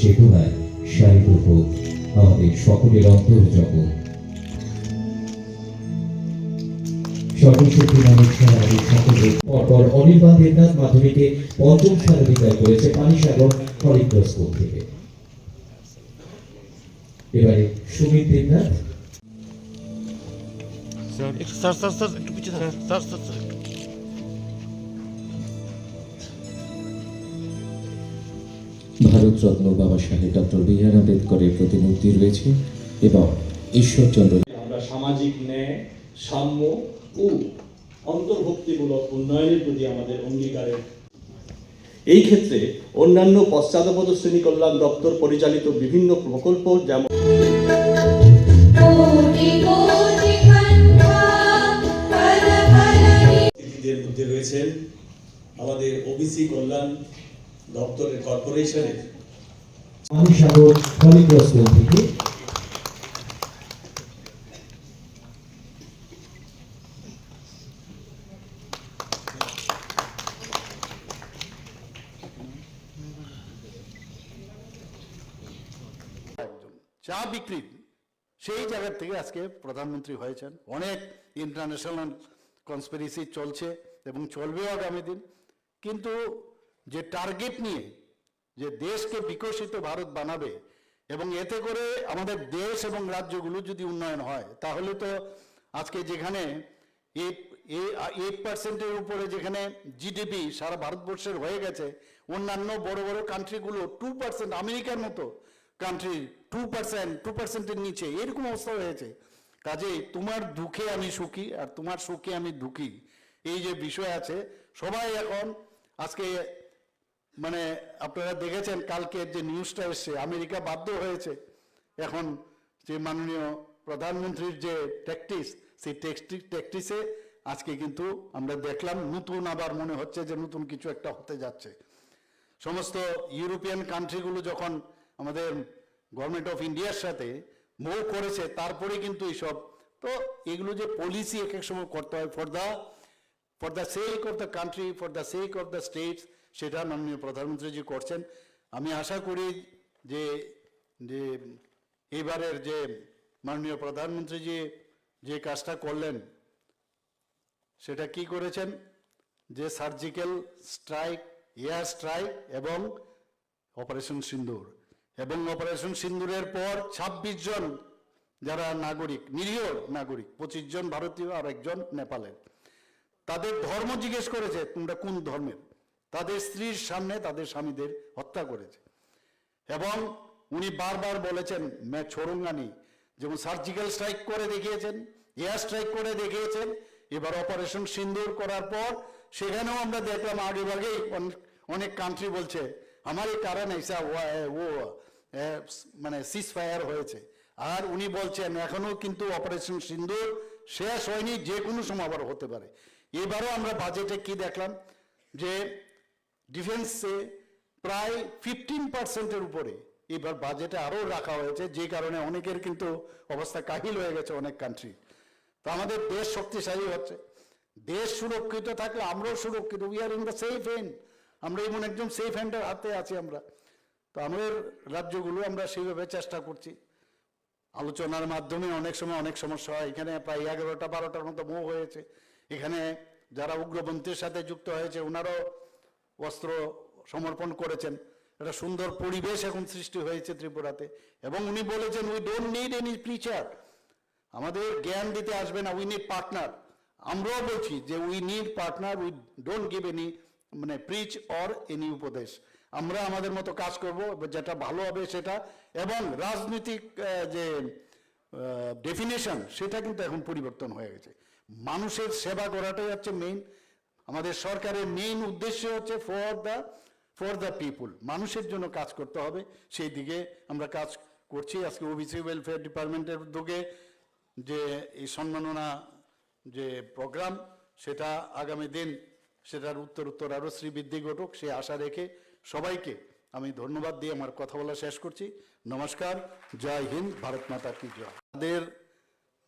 চেতনায় শায়িত হোক আমাদের সকলের অন্তর জগৎ সর্বশক্তি মানুষের আমাদের সকলের পরপর অনির্বাণ দেবনাথ মাধ্যমিকে পঞ্চম করেছে পানিসাগর হরিদ্র স্কুল থেকে। এবারে সুমিত দেবনাথ। স্যার একটু স্যার স্যার স্যার একটু পিছিয়ে স্যার স্যার স্যার। ভারতরত্ন বাবা সাহেব ডক্টর বি আর আম্বেদকরের প্রতিমূর্তি রয়েছে এবং ঈশ্বরচন্দ্র আমরা সামাজিক ন্যায় সাম্য ও অন্তর্ভুক্তিমূলক উন্নয়নের প্রতি আমাদের অঙ্গীকারের এই ক্ষেত্রে অন্যান্য পশ্চাদপদ শ্রেণি কল্যাণ দপ্তর পরিচালিত বিভিন্ন প্রকল্প যেমন মধ্যে রয়েছেন আমাদের ওবিসি কল্যাণ দপ্তরের কর্পোরেশনের চা বিক্রি সেই জায়গা থেকে আজকে প্রধানমন্ত্রী হয়েছেন। অনেক ইন্টারন্যাশনাল কনস্পিরেসি চলছে এবং চলবেও আগামী দিন। কিন্তু যে টার্গেট নিয়ে যে দেশকে বিকশিত ভারত বানাবে এবং এতে করে আমাদের দেশ এবং রাজ্যগুলো যদি উন্নয়ন হয়, তাহলে তো আজকে যেখানে এইট পার্সেন্টের উপরে যেখানে জিডিপি সারা ভারতবর্ষের হয়ে গেছে, অন্যান্য বড় বড় কান্ট্রিগুলো টু পার্সেন্ট আমেরিকার মতো কান্ট্রি টু পার্সেন্ট টু পার্সেন্টের নিচে, এরকম অবস্থা হয়েছে। কাজেই তোমার দুঃখে আমি সুখী আর তোমার সুখে আমি দুঃখী। এই যে বিষয় আছে, সবাই এখন আজকে মানে আপনারা দেখেছেন কালকের যে নিউজটা এসছে, আমেরিকা বাধ্য হয়েছে। এখন যে মাননীয় প্রধানমন্ত্রীর যে ট্যাকটিস সেই ট্যাকটিসে আজকে কিন্তু আমরা দেখলাম নতুন আবার মনে হচ্ছে যে নতুন কিছু একটা হতে যাচ্ছে। সমস্ত ইউরোপিয়ান কান্ট্রিগুলো যখন আমাদের গভর্নমেন্ট অফ ইন্ডিয়ার সাথে মুভ করেছে, তারপরে কিন্তু এইসব। তো এগুলো যে পলিসি এক এক সময় করতে হয় for the for the sake of the country for the sake of the states সেটা মাননীয় প্রধানমন্ত্রীজি করছেন। আমি আশা করি যে যে এবারের যে মাননীয় প্রধানমন্ত্রীজি যে কাজটা করলেন, সেটা কি করেছেন? যে সার্জিক্যাল স্ট্রাইক, এয়ার স্ট্রাইক এবং অপারেশন সিন্দুর। এবং অপারেশন সিন্দুরের পর ২৬ জন যারা নাগরিক, নিরীহ নাগরিক, পঁচিশ জন ভারতীয় আর একজন নেপালের, তাদের ধর্ম জিজ্ঞেস করেছে, তোমরা কোন ধর্মের? তাদের স্ত্রীর সামনে তাদের স্বামীদের হত্যা করেছে। এবং উনি বারবার বলেছেন, মে ছোরঙ্গানি যেমন সার্জিক্যাল স্ট্রাইক করে দেখিয়েছেন, এয়ার স্ট্রাইক করে দেখিয়েছেন। এবার অপারেশন সিন্দুর করার পর সেখানেও আমরা দেখলাম আগে ভাগেই অনেক কান্ট্রি বলছে আমারই কারণ এসা ও মানে সিস ফায়ার হয়েছে। আর উনি বলছেন এখনও কিন্তু অপারেশন সিন্দুর শেষ হয়নি যে কোনো সময় আবার হতে পারে। এবারও আমরা বাজেটে কি দেখলাম? যে ডিফেন্সে প্রায় ফিফটিন পার্সেন্টের উপরে। এবার বাজেটে আরও রাখা হয়েছে, যে কারণে অনেকের কিন্তু অবস্থা কাহিল হয়ে গেছে অনেক কান্ট্রি তো আমাদের দেশ শক্তিশালী হচ্ছে। দেশ সুরক্ষিত থাকলে আমরাও সুরক্ষিত। We are in the safe hand আমরা এমন একজন সেফ হ্যান্ডের হাতে আছি আমরা। তো আমাদের রাজ্যগুলো আমরা সেইভাবে চেষ্টা করছি। আলোচনার মাধ্যমে অনেক সময় অনেক সমস্যা হয়। এখানে প্রায় এগারোটা বারোটার মতো মো হয়েছে। এখানে যারা উগ্রপন্থীর সাথে যুক্ত হয়েছে, ওনারাও অস্ত্র সমর্পণ করেছেন। একটা সুন্দর পরিবেশ এখন সৃষ্টি হয়েছে ত্রিপুরাতে। এবং উনি বলেছেন we don't need any preacher আমাদের জ্ঞান দিতে আসবে না উই নিড পার্টনার আমরাও বলছি যে we need partner we don't give any মানে প্রিচ অর এনি উপদেশ। আমরা আমাদের মতো কাজ করব, যেটা ভালো হবে সেটা। এবং রাজনৈতিক যে ডেফিনেশন সেটা কিন্তু এখন পরিবর্তন হয়ে গেছে। মানুষের সেবা করাটাই হচ্ছে মেইন আমাদের সরকারের মেইন উদ্দেশ্য হচ্ছে for the for the people মানুষের জন্য কাজ করতে হবে। সেই দিকে আমরা কাজ করছি। আজকে ওবিসি ওয়েলফেয়ার ডিপার্টমেন্টের উদ্যোগে যে এই সম্মাননা যে প্রোগ্রাম সেটা আগামী দিন সেটার উত্তর উত্তর আরও শ্রীবৃদ্ধি ঘটুক, সে আশা রেখে সবাইকে আমি ধন্যবাদ দিয়ে আমার কথা বলা শেষ করছি। নমস্কার। জয় হিন্দ। ভারত মাতা কি জয়। তাদের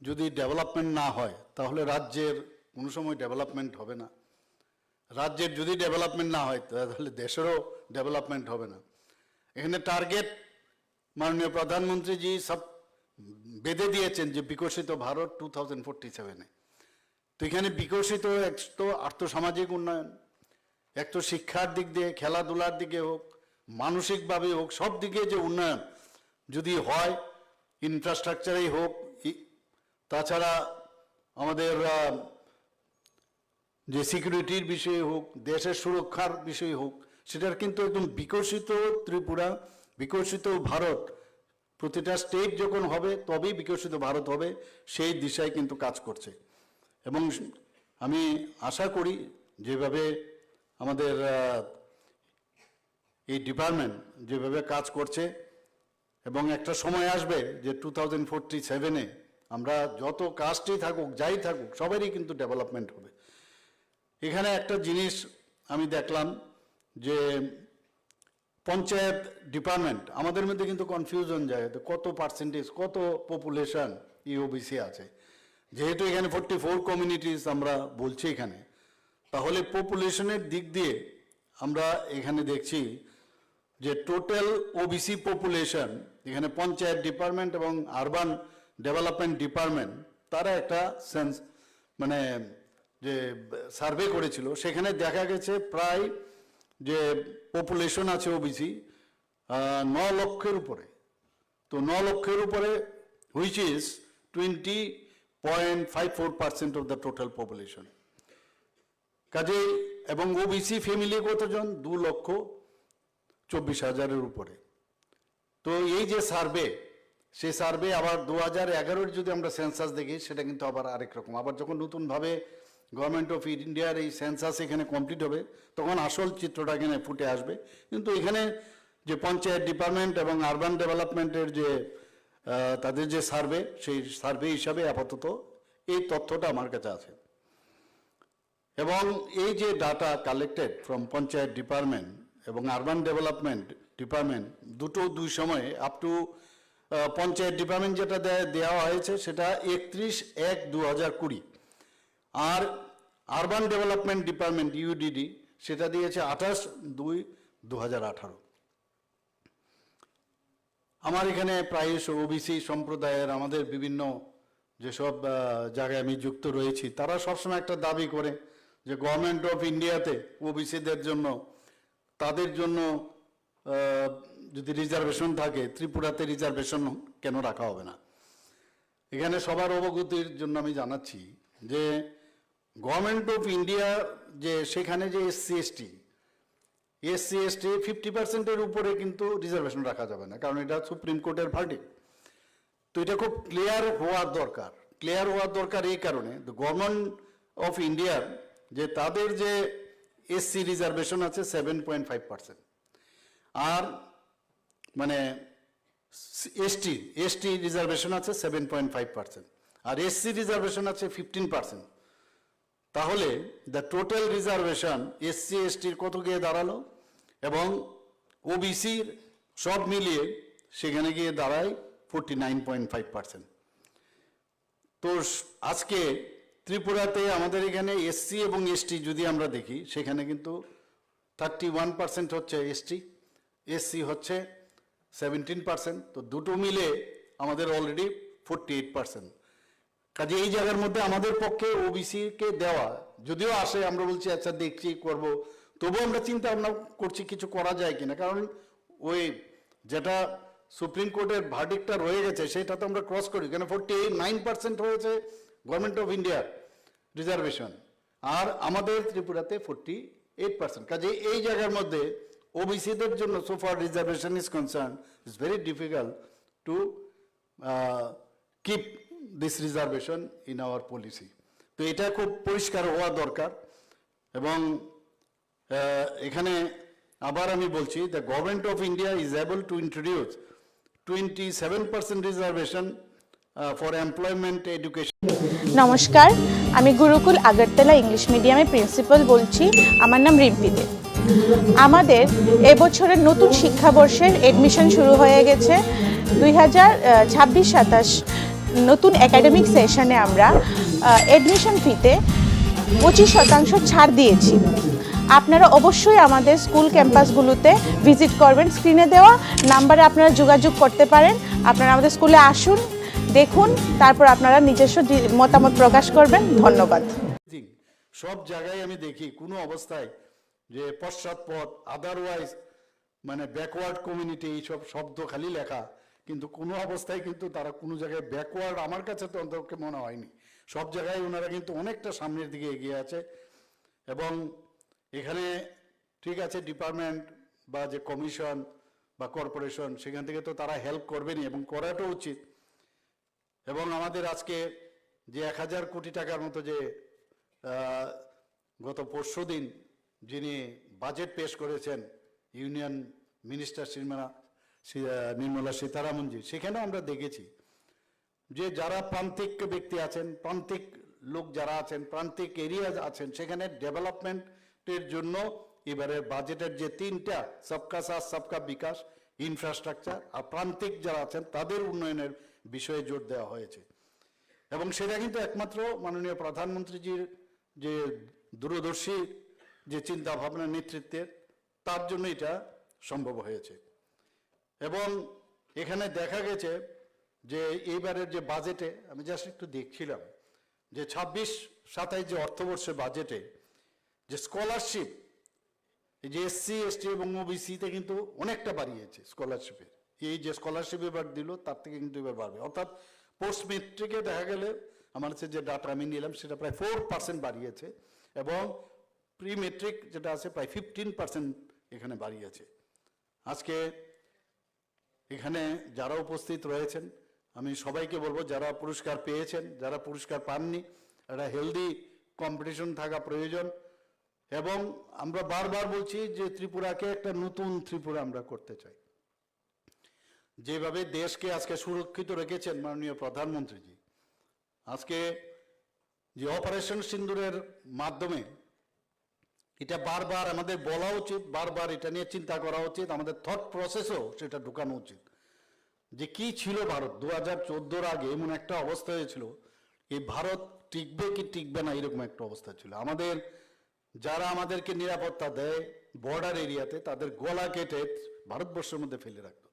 যদি ডেভেলপমেন্ট না হয়, তাহলে রাজ্যের কোনো সময় ডেভেলপমেন্ট হবে না। রাজ্যের যদি ডেভেলপমেন্ট না হয় তাহলে দেশেরও ডেভেলপমেন্ট হবে না। এখানে টার্গেট মাননীয় প্রধানমন্ত্রীজি সব বেঁধে দিয়েছেন যে বিকশিত ভারত টু থাউজেন্ড ফোরটি সেভেনে তো এখানে বিকশিত এক তো আর্থসামাজিক উন্নয়ন, এক তো শিক্ষার দিক দিয়ে, খেলাধুলার দিকে হোক, মানসিকভাবে হোক, সব দিকে যে উন্নয়ন যদি হয় ইনফ্রাস্ট্রাকচারেই হোক তাছাড়া আমাদের যে সিকিউরিটির বিষয়ে হোক, দেশের সুরক্ষার বিষয়ে হোক, সেটার কিন্তু একদম বিকশিত ত্রিপুরা, বিকশিত ভারত, প্রতিটা স্টেট যখন হবে, তবেই বিকশিত ভারত হবে, সেই দিশায় কিন্তু কাজ করছে। এবং আমি আশা করি যেভাবে আমাদের এই ডিপার্টমেন্ট যেভাবে কাজ করছে, এবং একটা সময় আসবে যে টু থাউজেন্ড ফোরটি সেভেনে আমরা যত কাজটি থাকুক, যাই থাকুক, সবারই কিন্তু ডেভেলপমেন্ট হবে। এখানে একটা জিনিস আমি দেখলাম যে পঞ্চায়েত ডিপার্টমেন্ট, আমাদের মধ্যে কিন্তু কনফিউশন যায় কত পার্সেন্টেজ কত পপুলেশন ইওবিসি আছে। যেহেতু এখানে ফোরটি ফোর কমিউনিটিস আমরা বলছি এখানে, তাহলে পপুলেশনের দিক দিয়ে আমরা এখানে দেখছি যে টোটাল ওবিসি পপুলেশন এখানে পঞ্চায়েত ডিপার্টমেন্ট এবং আরবান ডেভেলপমেন্ট ডিপার্টমেন্ট তারা একটা সেন্স মানে যে সার্ভে করেছিল, সেখানে দেখা গেছে প্রায় যে পপুলেশন আছে ওবিসি ন লক্ষের উপরে। তো ন লক্ষের উপরে which is twenty point five four percent of the total population কাজেই, এবং ওবিসি ফ্যামিলি কতজন? দু লক্ষ চব্বিশ হাজারের উপরে। তো এই যে সার্ভে সেই সার্ভে আবার দু হাজার এগারোর যদি আমরা সেন্সাস দেখি, সেটা কিন্তু আবার আরেক রকম। আবার যখন নতুনভাবে গভর্নমেন্ট অফ ইন্ডিয়ার এই সেন্সাস এখানে কমপ্লিট হবে, তখন আসল চিত্রটা এখানে ফুটে আসবে। কিন্তু এখানে যে পঞ্চায়েত ডিপার্টমেন্ট এবং আরবান ডেভেলপমেন্টের যে তাদের যে সার্ভে সেই সার্ভে হিসাবে আপাতত এই তথ্যটা আমার কাছে আছে। এবং এই যে data collected from panchayat department এবং আরবান ডেভেলপমেন্ট ডিপার্টমেন্ট দুটো দুই সময়ে আপ টু পঞ্চায়েত ডিপার্টমেন্ট যেটা দেওয়া হয়েছে, সেটা একত্রিশ এক দু হাজার কুড়ি। আর আরবান ডেভেলপমেন্ট ডিপার্টমেন্ট ইউডিডি সেটা দিয়েছে আঠাশ দুই দু আঠারো। আমার এখানে প্রায়শ ওবিসি সম্প্রদায়ের, আমাদের বিভিন্ন যেসব জায়গায় আমি যুক্ত রয়েছি, তারা সবসময় একটা দাবি করে যে গভর্নমেন্ট অফ ইন্ডিয়াতে ওবিসিদের জন্য, তাদের জন্য যদি রিজার্ভেশন থাকে, ত্রিপুরাতে রিজার্ভেশন কেন রাখা হবে না? এখানে সবার অবগতির জন্য আমি জানাচ্ছি যে গভর্নমেন্ট অফ ইন্ডিয়া যে সেখানে যে SC ST SC ST fifty পার্সেন্টের উপরে কিন্তু রিজার্ভেশন রাখা যাবে না, কারণ এটা সুপ্রিম কোর্টের ভার্ডিক্ট তো এটা খুব ক্লিয়ার হওয়ার দরকার ক্লিয়ার হওয়ার দরকার এই কারণে। গভর্নমেন্ট অফ ইন্ডিয়ার যে তাদের যে এসসি রিজার্ভেশন আছে সেভেন পয়েন্ট ফাইভ পার্সেন্ট আর মানে এসটি এসটি রিজার্ভেশন আছে সেভেন পয়েন্ট ফাইভ পার্সেন্ট আর এসসি রিজার্ভেশন আছে ফিফটিন পার্সেন্ট তাহলে দ্য টোটাল রিজার্ভেশন এসসি এসটির কত গিয়ে দাঁড়াল? এবং ওবিসির সব মিলিয়ে সেখানে গিয়ে দাঁড়ায় forty nine point five percent তো আজকে ত্রিপুরাতে আমাদের এখানে এসসি এবং এসটি যদি আমরা দেখি, সেখানে কিন্তু থার্টি ওয়ান পার্সেন্ট হচ্ছে এসটি এসসি হচ্ছে সেভেন্টিন পার্সেন্ট তো দুটো মিলে আমাদের অলরেডি ফোরটি এইট পার্সেন্ট কাজে এই জায়গার মধ্যে আমাদের পক্ষে ওবিসি কে দেওয়া, যদিও আসে, আমরা বলছি আচ্ছা দেখছি, করব। তবুও আমরা চিন্তা ভাবনা করছি, কিছু করা যায় কিনা। কারণ ওই যেটা সুপ্রিম কোর্টের ভার্ডিকটা রয়ে গেছে, সেটা তো আমরা ক্রস করি। কেন ফোরটি নাইন পার্সেন্ট হয়েছে গভর্নমেন্ট অফ ইন্ডিয়ার রিজার্ভেশন আর আমাদের ত্রিপুরাতে ফোরটি এইট পার্সেন্ট কাজে এই জায়গার মধ্যে ওবিসিদের জন্য so far reservation is concern is very difficult to keep this reservation in our policy তো এটা খুব পরিষ্কার হওয়া দরকার এবং এখানে আবার আমি বলছি the government of India is able to introduce twenty seven percent reservation for employment education নমস্কার, আমি গুরুকুল আগরতলা ইংলিশ মিডিয়ামের প্রিন্সিপাল বলছি, আমার নাম রিম্পি দে আমাদের এবছরের নতুন শিক্ষাবর্ষের এডমিশন শুরু হয়ে গেছে দুই হাজার ছাব্বিশ সাতাশ নতুন একাডেমিক সেশনে আমরা অ্যাডমিশন ফিতে পঁচিশ শতাংশ ছাড় দিয়েছি। আপনারা অবশ্যই আমাদের স্কুল ক্যাম্পাসগুলোতে ভিজিট করবেন স্ক্রিনে দেওয়া নাম্বারে আপনারা যোগাযোগ করতে পারেন। আপনারা আমাদের স্কুলে আসুন, দেখুন, তারপর আপনারা নিজস্ব মতামত প্রকাশ করবেন। ধন্যবাদ। সব জায়গায় আমি দেখি কোনো অবস্থায় যে পশ্চাৎপদ আদারওয়াইজ মানে ব্যাকওয়ার্ড কমিউনিটি এইসব শব্দ খালি লেখা। কিন্তু কোনো অবস্থায় কিন্তু তারা কোনো জায়গায় ব্যাকওয়ার্ড আমার কাছে তো অন্তত মনে হয়নি। সব জায়গায় ওনারা কিন্তু অনেকটা সামনের দিকে এগিয়ে আছে এবং এখানে ঠিক আছে ডিপার্টমেন্ট বা যে কমিশন বা কর্পোরেশন সেখান থেকে তো তারা হেল্প করবেনই এবং করাটা উচিত। এবং আমাদের আজকে যে এক হাজার কোটি টাকার মতো যে গত পরশু দিন যিনি বাজেট পেশ করেছেন ইউনিয়ন মিনিস্টার শ্রীমলা শ্রী- আহ, নির্মলা সীতারামনজি সেখানেও আমরা দেখেছি যে যারা প্রান্তিক ব্যক্তি আছেন, প্রান্তিক লোক যারা আছেন, প্রান্তিক এরিয়া আছেন, সেখানে ডেভেলপমেন্টের জন্য এবারের বাজেটের যে তিনটা সবকা সাথ, সবকা বিকাশ ইনফ্রাস্ট্রাকচার আর প্রান্তিক যারা আছেন, তাদের উন্নয়নের বিষয়ে জোর দেওয়া হয়েছে। এবং সেটা কিন্তু একমাত্র মাননীয় প্রধানমন্ত্রীজির যে দূরদর্শী যে চিন্তা ভাবনা নেতৃত্বের, তার জন্য এটা সম্ভব হয়েছে। এবং এখানে দেখা গেছে যে এইবারের যে বাজেটে, আমি জাস্ট একটু দেখছিলাম, যে ছাব্বিশ সাতাইশ যে অর্থবর্ষে বাজেটে যে স্কলারশিপ যে এসসি এসটি এবং ওবিসিতে কিন্তু অনেকটা বাড়িয়েছে স্কলারশিপে এই যে স্কলারশিপ এবার দিল, তার থেকে কিন্তু এবার বাড়বে। অর্থাৎ পোস্ট মেট্রিকে দেখা গেলে আমার যে ডাটা আমি নিলাম, সেটা প্রায় ফোর পার্সেন্ট বাড়িয়েছে এবং প্রি মেট্রিক যেটা আছে, প্রায় ফিফটিন পার্সেন্ট এখানে বাড়িয়েছে। আজকে এখানে যারা উপস্থিত রয়েছেন, আমি সবাইকে বলব যারা পুরস্কার পেয়েছেন, যারা পুরস্কার পাননি, একটা হেলদি কম্পিটিশন থাকা প্রয়োজন। এবং আমরা বারবার বলছি যে ত্রিপুরাকে একটা নতুন ত্রিপুরা আমরা করতে চাই। যেভাবে দেশকে আজকে সুরক্ষিত রেখেছেন মাননীয় প্রধানমন্ত্রীজি, আজকে যে অপারেশন সিন্দুরের মাধ্যমে এটা বারবার আমাদের বলা উচিত, বারবার এটা নিয়ে চিন্তা করা উচিত, আমাদের থট প্রসেসও সেটা ঢুকানো উচিত। যে কি ছিল ভারত? দু হাজার চোদ্দোর আগে এমন একটা অবস্থা হয়েছিল, এই ভারত টিকবে কি টিকবে না এরকম একটা অবস্থা ছিল। আমাদের, যারা আমাদেরকে নিরাপত্তা দেয় বর্ডার এরিয়াতে, তাদের গলা কেটে ভারতবর্ষের মধ্যে ফেলে রাখতো।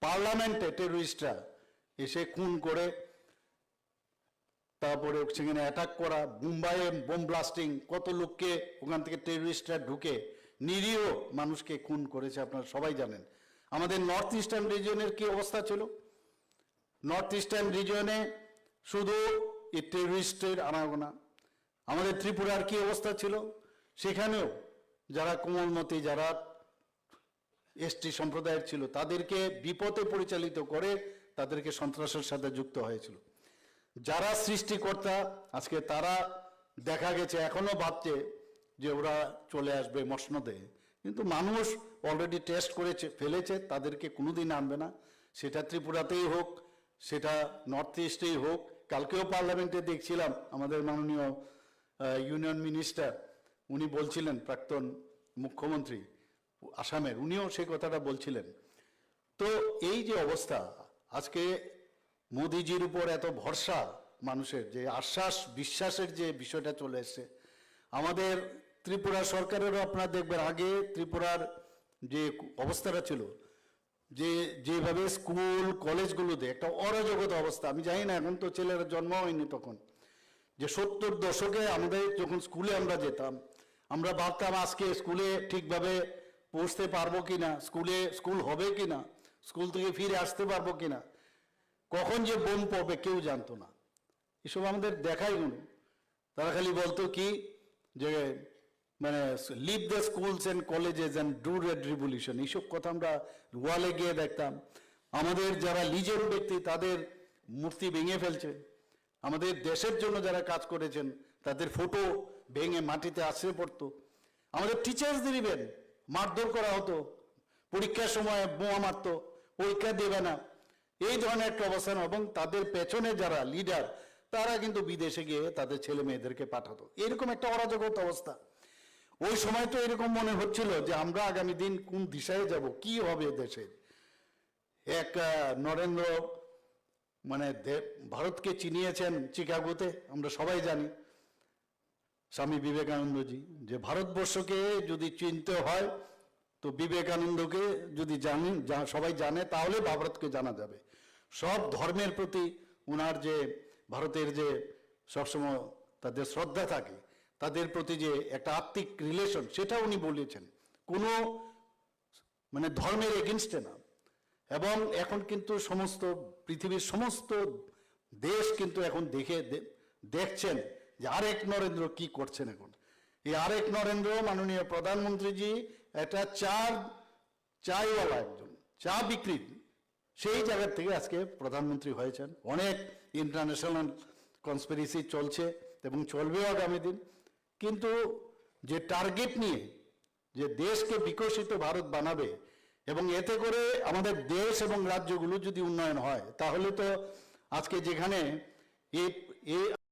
পার্লামেন্টে টেরোরিস্টরা এসে খুন করে তারপরে সেখানে অ্যাটাক করা মুম্বাইয়ে বোম ব্লাস্টিং কত লোককে ওখান থেকে টেররিস্টরা ঢুকে নিরীহ মানুষকে খুন করেছে আপনারা সবাই জানেন। আমাদের নর্থ ইস্টার্ন রিজিয়নের কি অবস্থা ছিল? নর্থ ইস্টার্ন রিজিয়নে শুধু এই টেররিস্টের আনাগোনা। আমাদের ত্রিপুরার কি অবস্থা ছিল? সেখানেও যারা কোমলমতি, যারা এসটি সম্প্রদায়ের ছিল, তাদেরকে বিপদে পরিচালিত করে তাদেরকে সন্ত্রাসের সাথে যুক্ত হয়েছিল। যারা সৃষ্টিকর্তা, আজকে তারা দেখা গেছে, এখনও ভাবছে যে ওরা চলে আসবে মসনদে। কিন্তু মানুষ অলরেডি টেস্ট করেছে, ফেলেছে, তাদেরকে কোনোদিন আনবে না। সেটা ত্রিপুরাতেই হোক, সেটা নর্থ ইস্টেই হোক, কালকেও পার্লামেন্টে দেখছিলাম আমাদের মাননীয় ইউনিয়ন মিনিস্টার উনি বলছিলেন, প্রাক্তন মুখ্যমন্ত্রী, আসামের, উনিও সেই কথাটা বলছিলেন। তো এই যে অবস্থা, আজকে মোদিজির উপর এত ভরসা মানুষের, যে আশ্বাস, বিশ্বাসের যে বিষয়টা চলে এসছে। আমাদের ত্রিপুরা সরকারেরও আপনারা দেখবেন, আগে ত্রিপুরার যে অবস্থাটা ছিল, যে যেভাবে স্কুল, কলেজগুলোতে একটা অরাজকতা অবস্থা, আমি জানি না, এখন তো ছেলেরা জন্ম হয়নি তখন। যে সত্তর দশকে আমাদের যখন স্কুলে আমরা যেতাম, আমরা ভাবতাম আজকে স্কুলে ঠিকভাবে পৌঁছতে পারব কিনা, স্কুলে স্কুল হবে কিনা, স্কুল থেকে ফিরে আসতে পারব কিনা। কখন যে বোম পড়বে কেউ জানতো না। এসব আমাদের দেখাই গুলো তারা খালি বলতো কি যে মানে leave the schools and colleges and do red revolution এইসব কথা আমরা ওয়ালে গিয়ে দেখতাম। আমাদের যারা লিজেন্ড ব্যক্তি, তাদের মূর্তি ভেঙে ফেলছে। আমাদের দেশের জন্য যারা কাজ করেছেন, তাদের ফটো ভেঙে মাটিতে আছড়ে পড়তো। আমাদের টিচার্সদের ইভেন মারধর করা হতো। পরীক্ষার সময় বোমা মারতো। পরীক্ষা দেবে না। এই ধরনের একটা অবস্থান এবং তাদের পেছনে যারা লিডার তারা কিন্তু বিদেশে গিয়ে তাদের ছেলে মেয়েদেরকে পাঠাতো। এরকম একটা অরাজকতা অবস্থা। ওই সময় তো এরকম মনে হচ্ছিল যে আমরা আগামী দিন কোন দিশায় যাব, কি হবে দেশে? এক নরেন্দ্র মানে ভারতকে চিনিয়েছেন চিকাগোতে, আমরা সবাই জানি। স্বামী বিবেকানন্দজি, যে ভারতবর্ষকে যদি চিনতে হয়, তো বিবেকানন্দকে যদি জানি সবাই জানে, তাহলে ভারতকে জানা যাবে। সব ধর্মের প্রতি ওনার যে, ভারতের যে সবসময় তাদের শ্রদ্ধা থাকে, তাদের প্রতি যে একটা আত্মিক রিলেশন সেটা উনি বলেছেন। কোনো মানে ধর্মের এগেনস্টে না। এবং এখন কিন্তু সমস্ত, পৃথিবীর সমস্ত দেশ কিন্তু এখন দেখে দেখছেন যে আরেক নরেন্দ্র কি করছেন এখন। এই আরেক নরেন্দ্র মাননীয় প্রধানমন্ত্রীজি একটা চা, চাইওয়ালা একজন, চা বিক্রি সেই জায়গার থেকে আজকে প্রধানমন্ত্রী হয়েছেন। অনেক ইন্টারন্যাশনাল কনস্পিরেসি চলছে এবং চলবেও আগামী দিন। কিন্তু যে টার্গেট নিয়ে যে দেশকে বিকশিত ভারত বানাবে এবং এতে করে আমাদের দেশ এবং রাজ্যগুলো যদি উন্নয়ন হয়, তাহলে তো আজকে যেখানে এ এ